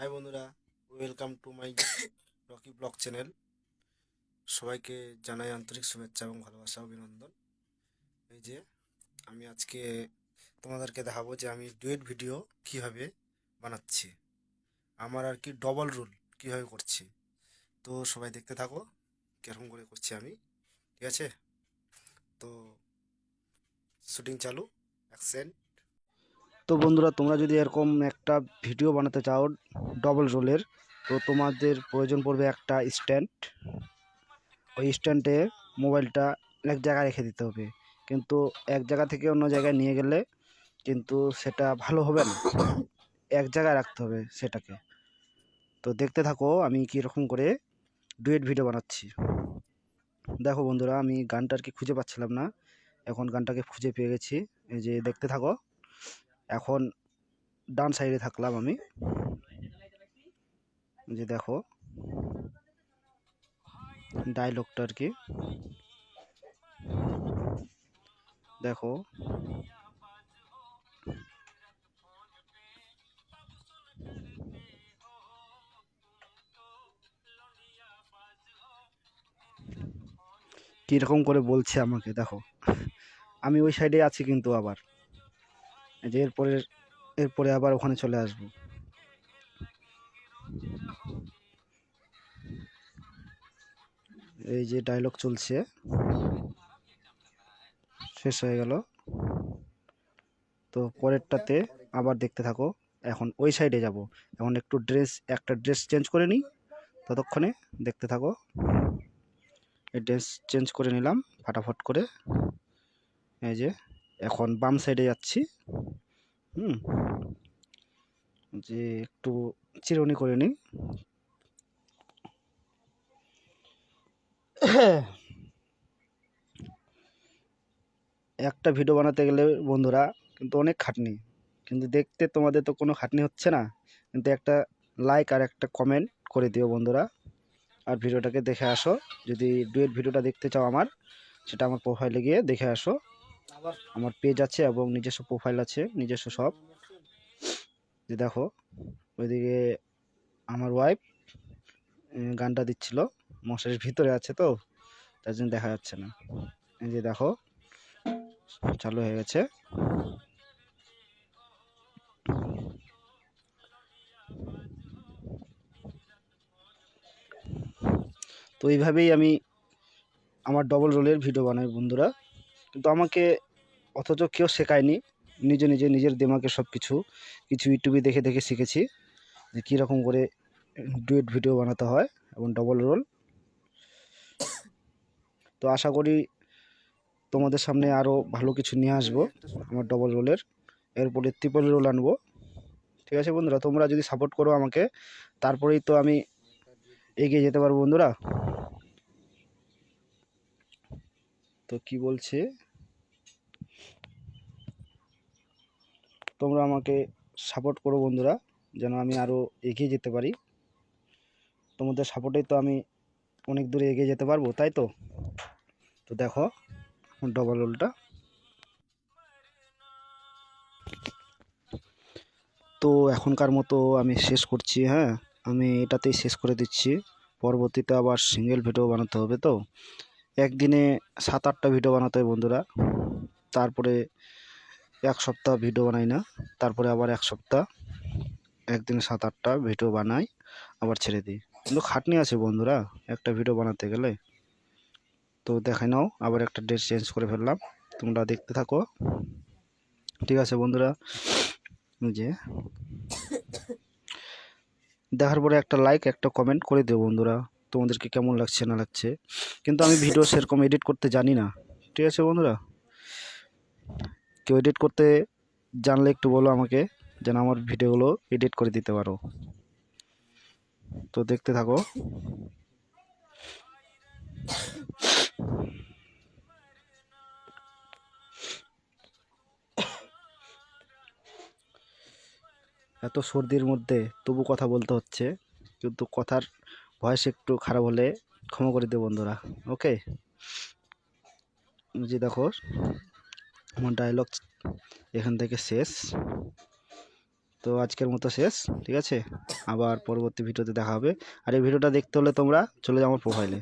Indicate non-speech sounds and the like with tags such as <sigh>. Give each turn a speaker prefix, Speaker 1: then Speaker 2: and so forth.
Speaker 1: High বন্ধুরা। Welcome to my Rocky Blog channel সবাইকে জানাই আন্তরিক শুভেচ্ছা এবং ভালোবাসা অভিনন্দন। এই যে আমি আজকে তোমাদেরকে দেখাবো যে আমি ডুয়েট ভিডিও কীভাবে বানাচ্ছি। আমার আর কি ডবল রুল কীভাবে করছি। তো সবাই দেখতে থাকো কীরকম করে করছি আমি। ঠিক আছে? তো শুটিং চালু অ্যাকশন তো বন্ধুরা, তোমরা যদি এরকম একটা ভিডিও বানাতে চাও ডবল রোলের তো তোমাদের প্রয়োজন পড়বে একটা স্ট্যান্ড ওই স্ট্যান্ডে মোবাইলটা এক জায়গায় রেখে দিতে হবে। কিন্তু এক জায়গা থেকে অন্য জায়গায় নিয়ে গেলে কিন্তু সেটা ভালো হবে না। এক জায়গায় রাখতে হবে সেটাকে। তো দেখতে থাকো, আমি কীরকম করে ডুয়েট ভিডিও বানাচ্ছি। দেখো বন্ধুরা, আমি গানটা আর কি খুঁজে পাচ্ছিলাম না। এখন গানটাকে খুঁজে পেয়ে গেছি। এই যে দেখতে থাকো। এখন ডান সাইডে থাকলাম আমি। যে দেখো ডায়লগটা আর কি। দেখো, কীরকম করে বলছে আমাকে, দেখো। আমি ওই সাইডে আছি কিন্তু আবার। যে এরপরে এরপরে আবার ওখানে চলে আসব। এই যে ডায়লগ চলছে, শেষ হয়ে গেল। তো পরেরটাতে আবার দেখতে থাকো, এখন ওই সাইডে যাব। এখন একটু ড্রেস একটা ড্রেস চেঞ্জ করে নিই, ততক্ষণে দেখতে থাকো। এই ড্রেস চেঞ্জ করে নিলাম, ফাটাফট করে। এই যে, এখন বাম সাইডে যাচ্ছি। হুম, যে একটু চিরুনি করে নিই। একটা ভিডিও বানাতে গেলে বন্ধুরা কিন্তু অনেক খাটনি, কিন্তু দেখতে তোমাদের তো কোনো খাটনি হচ্ছে না, কিন্তু একটা লাইক আর একটা কমেন্ট করে দিও বন্ধুরা। আর ভিডিওটাকে দেখে আসো, যদি ডুয়েট ভিডিওটা দেখতে চাও আমার, সেটা আমার প্রোফাইলে গিয়ে দেখে আসো। আমার পেজ আছে এবং নিজস্ব প্রোফাইল আছে, নিজস্ব সব। যে দেখো, ওইদিকে আমার ওয়াইফ গানটা দিচ্ছিল। মশারির ভিতরে আছে তো, তার জন্য দেখা যাচ্ছে না। এই যে দেখো, চালু হয়ে গেছে। তো এইভাবেই আমি আমার ডবল রোলের ভিডিও বানাই বন্ধুরা। কিন্তু আমাকে অথচ কেউ শেখায়নি। নিজে নিজে, নিজের দিমাগে সব কিছু কিছু ইউটিউবে দেখে দেখে শিখেছি যে কীরকম করে ডুয়েট ভিডিও বানাতে হয় এবং ডবল রোল তো আশা করি তোমাদের সামনে আরও ভালো কিছু নিয়ে আসব আমার ডবল রোলের এরপরে ত্রিপল রোল আনব। ঠিক আছে বন্ধুরা, তোমরা যদি সাপোর্ট করো আমাকে, তারপরেই তো আমি এগিয়ে যেতে পারব বন্ধুরা। তো কি বলছে? তোমরা আমাকে সাপোর্ট করো বন্ধুরা, যেন আমি আরও এগিয়ে যেতে পারি। তোমাদের সাপোর্টেই তো আমি অনেক দূরে এগিয়ে যেতে পারব, তাই তো? তো দেখো ডবল রোলটা তো এখনকার মতো আমি শেষ করছি হ্যাঁ? আমি এটাতেই শেষ করে দিচ্ছি। পরবর্তীতে আবার সিঙ্গেল ভিডিও বানাতে হবে তো? একদিনে সাত আটটা ভিডিও বানাতে হয় বন্ধুরা। তারপরে এক সপ্তাহ ভিডিও বানাই না, তারপরে আবার এক সপ্তাহ। একদিনে সাত আটটা ভিডিও বানাই, আবার ছেড়ে দিই। কিন্তু খাটনি আছে বন্ধুরা, একটা ভিডিও বানাতে গেলে। তো দেখে নাও, আবার একটা ড্রেস চেঞ্জ করে ফেললাম। তোমরা দেখতে থাকো। ঠিক আছে বন্ধুরা যে। দেখার পরে একটা লাইক একটা কমেন্ট করে দিও বন্ধুরা। তোমাদেরকে কেমন লাগছে না লাগছে। কিন্তু আমি ভিডিও <laughs> সেরকম এডিট করতে জানি না। ঠিক আছে বন্ধুরা? কেউ এডিট করতে জানলে একটু বলো আমাকে যেন আমার ভিডিওগুলো এডিট করে দিতে পারো। তো দেখতে থাকো। এত সর্দির মধ্যে তবু কথা বলতে হচ্ছে কিন্তু কথার ভয়েস একটু খারাপ হলে ক্ষমা করে দেব বন্ধুরা ওকে যে দেখো, আমার ডায়লগ এখান থেকে শেষ। তো আজকের মতো শেষ, ঠিক আছে? আবার পরবর্তী ভিডিওতে দেখা হবে। আর এই ভিডিওটা দেখতে হলে তোমরা চলে যাও আমার প্রোফাইলে